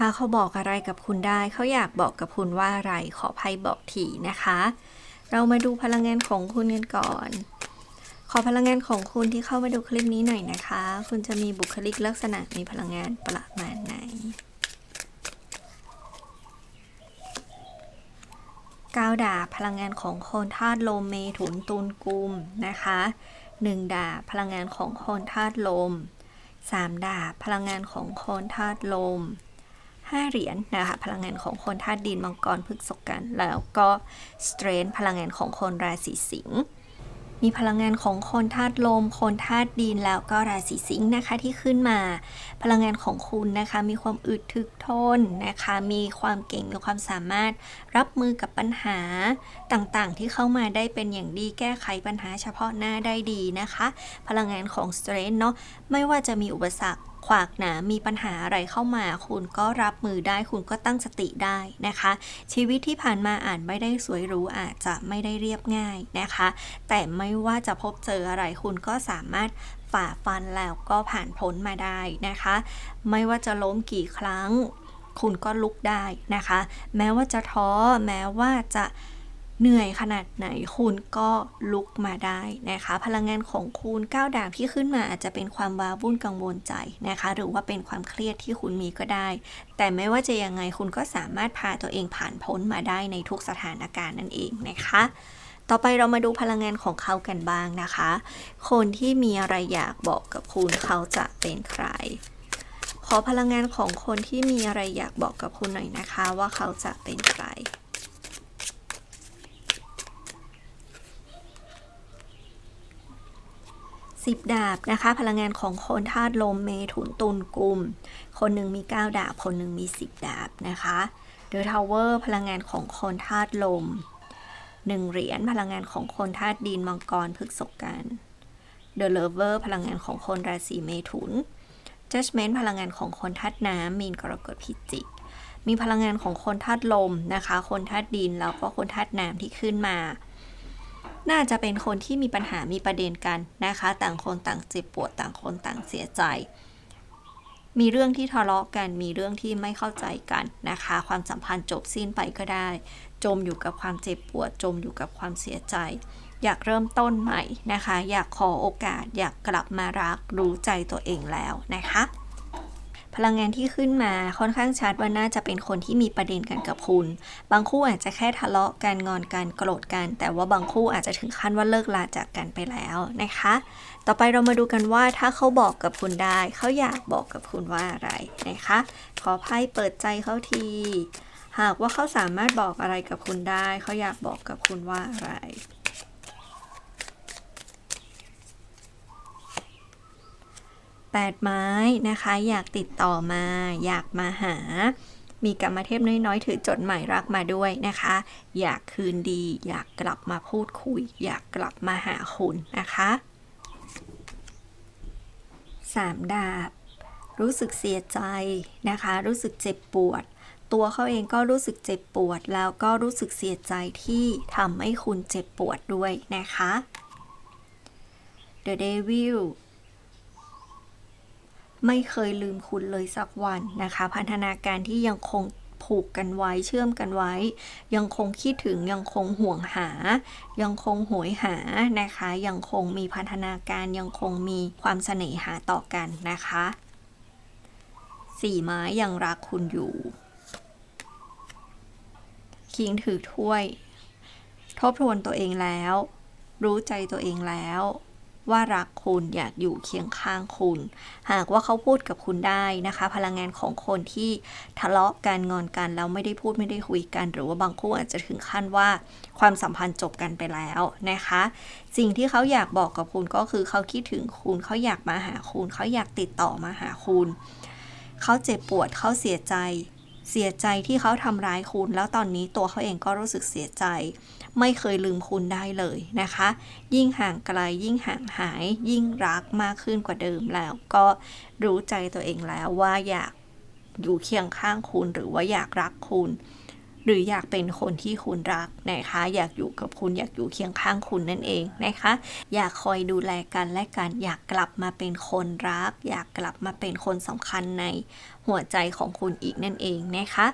ถ้าเขาบอกอะไรกับคุณได้ เขาอยากบอกกับคุณว่าอะไร ขอไพ่บอกทีนะคะ เรามาดูพลังงานของคุณกันก่อน ขอพลังงานของคุณที่เข้ามาดูคลิปนี้หน่อยนะคะ คุณจะมีบุคลิกลักษณะมีพลังงานประมาณไหนก้าวดาบพลังงานของคนธาตุลมเมถุนตุลกุมนะคะหนึ่งดาบพลังงานของคนธาตุลมสามดาบพลังงานของคนธาตุลม ห้าเหรียญนะคะพลังงานของคนธาตุดินมังกรพฤกษกัน แล้วก็สเตรนพลังงานของคนราศีสิงห์มีพลังงานของคนธาตุลม คนธาตุดินแล้วก็ราศีสิงห์นะคะที่ขึ้นมา พลังงานของคุณนะคะ มีความอึดถึกทนนะคะ มีความเก่งมีความสามารถรับมือกับปัญหาต่างๆ ที่เข้ามาได้เป็นอย่างดีแก้ไขปัญหาเฉพาะหน้าได้ดีนะคะ พลังงานของสเตรนเนาะไม่ว่าจะมีอุปสรรคขวากหนามีปัญหาอะไรเข้ามา คุณก็รับมือได้ คุณก็ตั้งสติได้นะคะ ชีวิตที่ผ่านมาอ่านไม่ได้สวยหรูอาจจะไม่ได้เรียบง่ายนะคะ แต่ไม่ว่าจะพบเจออะไรคุณก็สามารถฝ่าฟันแล้วก็ผ่านพ้นมาได้นะคะ ไม่ว่าจะล้มกี่ครั้ง คุณก็ลุกได้นะคะ แม้ว่าจะท้อแม้ว่าจะ เหนื่อยขนาดไหนคุณก็ลุกมาได้นะคะ พลังงานของคุณก้าวดาบที่ขึ้นมาอาจจะเป็นความว้าวุ่นกังวลใจนะคะ หรือว่าเป็นความเครียดที่คุณมีก็ได้ แต่ไม่ว่าจะยังไงคุณก็สามารถพาตัวเองผ่านพ้นมาได้ในทุกสถานการณ์นั่นเองนะคะต่อไปเรามาดูพลังงานของเขากันบ้างนะคะ คนที่มีอะไรอยากบอกกับคุณเขาจะเป็นใคร ขอพลังงานของคนที่มีอะไรอยากบอกกับคุณหน่อยนะคะ ว่าเขาจะเป็นใคร สิบดาบนะคะ พลังงานของคนธาตุลมเมถุนตุลกุม คนหนึ่งมี 9 ดาบ คนหนึ่งมี 10 ดาบนะคะเดอะทาวเวอร์พลังงานของคนธาตุลม1เหรียญพลังงานของคนธาตุดินมังกรพฤกษกันเดอะเลเวอร์พลังงานของคนราศีเมถุน Judgment พลังงานของคนธาตุน้ำมีนกรกฎพิจิก มีพลังงานของคนธาตุลมนะคะ คนธาตุดินแล้วก็คนธาตุน้ำที่ขึ้นมา น่าจะเป็นคนที่มีปัญหามีประเด็นกันนะคะ ต่างคนต่างเจ็บปวดต่างคนต่างเสียใจ มีเรื่องที่ทะเลาะกัน มีเรื่องที่ไม่เข้าใจกันนะคะ ความสัมพันธ์จบสิ้นไปก็ได้ จมอยู่กับความเจ็บปวด จมอยู่กับความเสียใจ อยากเริ่มต้นใหม่นะคะ อยากขอโอกาส อยากกลับมารักรู้ใจตัวเองแล้วนะคะ พลังงานที่ขึ้นมาค่อนข้างชัดว่าน่าจะเป็นคนที่มีประเด็นกันกับคุณ บางคู่อาจจะแค่ทะเลาะกันงอนกันโกรธกัน แต่ว่าบางคู่อาจจะถึงขั้นว่าเลิกลาจากกันไปแล้วนะคะ ต่อไปเรามาดูกันว่าถ้าเขาบอกกับคุณได้ เขาอยากบอกกับคุณว่าอะไรนะคะ ขอไพ่เปิดใจเขาที หากว่าเขาสามารถบอกอะไรกับคุณได้ เขาอยากบอกกับคุณว่าอะไร แปดไม้นะคะ อยากติดต่อมา อยากมาหา มีกรรมเทพน้อยๆ ถือจดหมายรักมาด้วยนะคะ อยากคืนดี อยากกลับมาพูดคุย อยากกลับมาหาคุณนะคะสามดาบ รู้สึกเสียใจนะคะ รู้สึกเจ็บปวด ตัวเขาเองก็รู้สึกเจ็บปวด แล้วก็รู้สึกเสียใจที่ทำให้คุณเจ็บปวดด้วยนะคะ The Devil ไม่เคยลืมคุณเลยสักวันนะคะ พันธนาการที่ยังคงผูกกันไว้เชื่อมกันไว้ ยังคงคิดถึงยังคงห่วงหา ยังคงโหยหานะคะ ยังคงมีพันธนาการยังคงมีความเสน่หาต่อกันนะคะสี่ไม้ยังรักคุณอยู่ คิงถือถ้วย ทบทวนตัวเองแล้ว รู้ใจตัวเองแล้ว ว่ารักคุณอยากอยู่เคียงข้างคุณ หากว่าเขาพูดกับคุณได้นะคะ พลังงานของคนที่ทะเลาะกันงอนกันแล้วไม่ได้พูดไม่ได้คุยกัน หรือว่าบางคู่อาจจะถึงขั้นว่าความสัมพันธ์จบกันไปแล้วนะคะ สิ่งที่เขาอยากบอกกับคุณก็คือเขาคิดถึงคุณเขาอยากมาหาคุณ เขาอยากติดต่อมาหาคุณ เขาเจ็บปวดเขาเสียใจ เสียใจที่เขาทำร้ายคุณ แล้วตอนนี้ตัวเขาเองก็รู้สึกเสียใจ ไม่เคยลืมคุณได้เลยนะคะ ยิ่งห่างไกลยิ่งห่างหาย ยิ่งรักมากขึ้นกว่าเดิมแล้ว ก็รู้ใจตัวเองแล้วว่าอยากอยู่เคียงข้างคุณหรือว่าอยากรักคุณ หรืออยากเป็นคนที่คุณรักนะคะ อยากอยู่กับคุณอยากอยู่เคียงข้างคุณนั่นเองนะคะ อยากคอยดูแลกันและกันอยากกลับมาเป็นคนรัก อยากกลับมาเป็นคนสำคัญในหัวใจของคุณอีกนั่นเองนะคะ